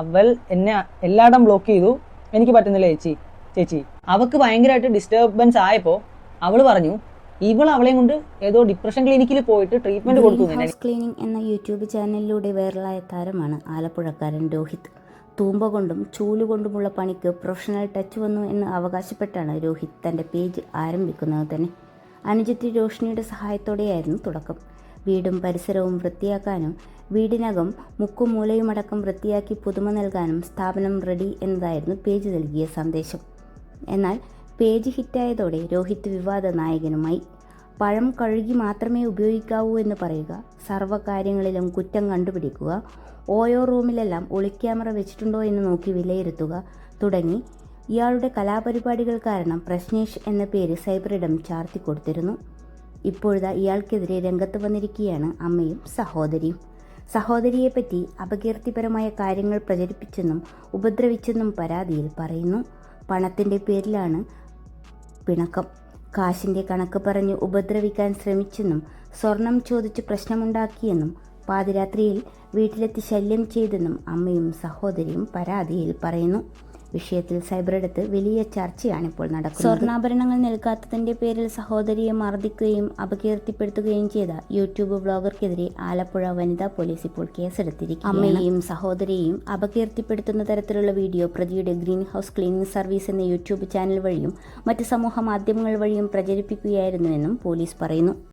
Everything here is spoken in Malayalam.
അവൾ എന്നെ എല്ലായിടം ബ്ലോക്ക് ചെയ്തു. എനിക്ക് പറ്റുന്നില്ല ചേച്ചി. ചേച്ചി അവൾക്ക് ഭയങ്കരമായിട്ട് ഡിസ്റ്റർബൻസ് ആയപ്പോൾ അവൾ പറഞ്ഞു ഇവൾ അവളെ കൊണ്ട് ഏതോ ഡിപ്രഷൻ ക്ലിനിക്കിൽ പോയിട്ട് ട്രീറ്റ്മെന്റ് കൊടുത്തു ക്ലീനിങ് എന്ന യൂട്യൂബ് ചാനലിലൂടെ വൈറലായ താരമാണ് ആലപ്പുഴക്കാരൻ രോഹിത്. തൂമ്പ കൊണ്ടും ചൂലുകൊണ്ടുമുള്ള പണിക്ക് പ്രൊഫഷണൽ ടച്ച് വന്നു എന്ന് അവകാശപ്പെട്ടാണ് രോഹിത് തന്റെ പേജ് ആരംഭിക്കുന്നത് തന്നെ. അനുജത്തി രോഷിനിയുടെ സഹായത്തോടെയായിരുന്നു തുടക്കം. വീടും പരിസരവും വൃത്തിയാക്കാനും വീടിനകം മുക്കും മൂലയുമടക്കം വൃത്തിയാക്കി പുതുമ നൽകാനും സ്ഥാപനം റെഡി എന്നതായിരുന്നു പേജ് നൽകിയ സന്ദേശം. എന്നാൽ പേജ് ഹിറ്റായതോടെ രോഹിത് വിവാദ നായകനുമായി. പഴം കഴുകി മാത്രമേ ഉപയോഗിക്കാവൂ എന്ന് പറയുക സർവകാര്യങ്ങളിലും കുറ്റം കണ്ടുപിടിക്കുക ഓരോ റൂമിലെല്ലാം ഒളിക്യാമറ വെച്ചിട്ടുണ്ടോ എന്ന് നോക്കി വിലയിരുത്തുക തുടങ്ങി. ഇയാളുടെ കലാപരിപാടികൾ കാരണം പ്രശ്നേഷ് എന്ന പേര് സൈബറിടം ചാർത്തിക്കൊടുത്തിരുന്നു ഇപ്പോഴത്തെ ഇയാൾക്കെതിരെ രംഗത്ത് വന്നിരിക്കുകയാണ് അമ്മയും സഹോദരിയും. സഹോദരിയെപ്പറ്റി അപകീർത്തിപരമായ കാര്യങ്ങൾ പ്രചരിപ്പിച്ചെന്നും ഉപദ്രവിച്ചെന്നും പരാതിയിൽ പറയുന്നു. പണത്തിന്റെ പേരിലാണ് പിണക്കം. കാശിന്റെ കണക്ക് പറഞ്ഞ് ഉപദ്രവിക്കാൻ ശ്രമിച്ചെന്നും സ്വർണം ചോദിച്ച് പ്രശ്നമുണ്ടാക്കിയെന്നും പാതിരാത്രിയിൽ വീട്ടിലെത്തി ശല്യം ചെയ്തെന്നും അമ്മയും സഹോദരിയും പരാതിയിൽ പറയുന്നു. വിഷയത്തിൽ സൈബറിടത്ത് വലിയ ചർച്ചയാണിപ്പോൾ നടക്കുന്നത്. സ്വർണാഭരണങ്ങൾ നൽകാത്തതിന്റെ പേരിൽ സഹോദരിയെ മർദ്ദിക്കുകയും അപകീർത്തിപ്പെടുത്തുകയും ചെയ്ത യൂട്യൂബ് ബ്ലോഗർക്കെതിരെ ആലപ്പുഴ വനിതാ പോലീസ് ഇപ്പോൾ കേസെടുത്തിരിക്കും അമ്മയെയും സഹോദരിയെയും അപകീർത്തിപ്പെടുത്തുന്ന തരത്തിലുള്ള വീഡിയോ പ്രതിയുടെ ഗ്രീൻ ഹൗസ് ക്ലീനിംഗ് സർവീസ് എന്ന യൂട്യൂബ് ചാനൽ വഴിയും മറ്റ് സമൂഹ മാധ്യമങ്ങൾ വഴിയും പ്രചരിപ്പിക്കുകയായിരുന്നുവെന്നും പോലീസ് പറയുന്നു.